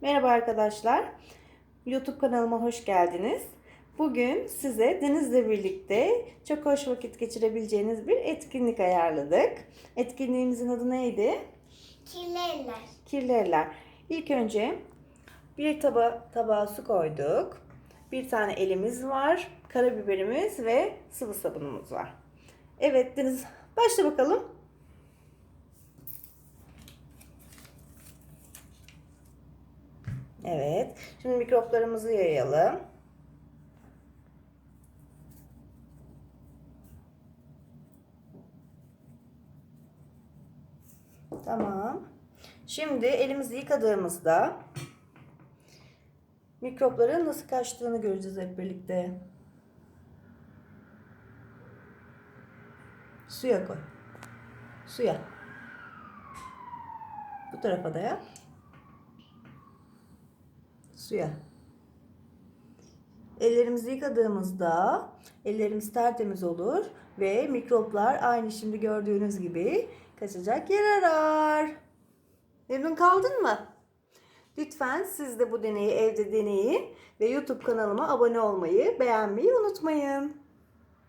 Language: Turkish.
Merhaba arkadaşlar. YouTube kanalıma hoş geldiniz. Bugün size Deniz'le birlikte çok hoş vakit geçirebileceğiniz bir etkinlik ayarladık. Etkinliğimizin adı neydi? Kirlerler. Kirli eller. İlk önce bir taba tabağa su koyduk. Bir tane elimiz var, karabiberimiz ve sıvı sabunumuz var. Evet Deniz, başla bakalım. Evet. Şimdi mikroplarımızı yayalım. Tamam. Şimdi elimizi yıkadığımızda mikropların nasıl kaçtığını göreceğiz hep birlikte. Suya koy. Suya. Bu tarafa da yap. Suya. Ellerimizi yıkadığımızda ellerimiz tertemiz olur ve mikroplar aynı şimdi gördüğünüz gibi kaçacak yer arar. Memnun kaldın mı? Lütfen siz de bu deneyi evde deneyin ve YouTube kanalıma abone olmayı, beğenmeyi unutmayın.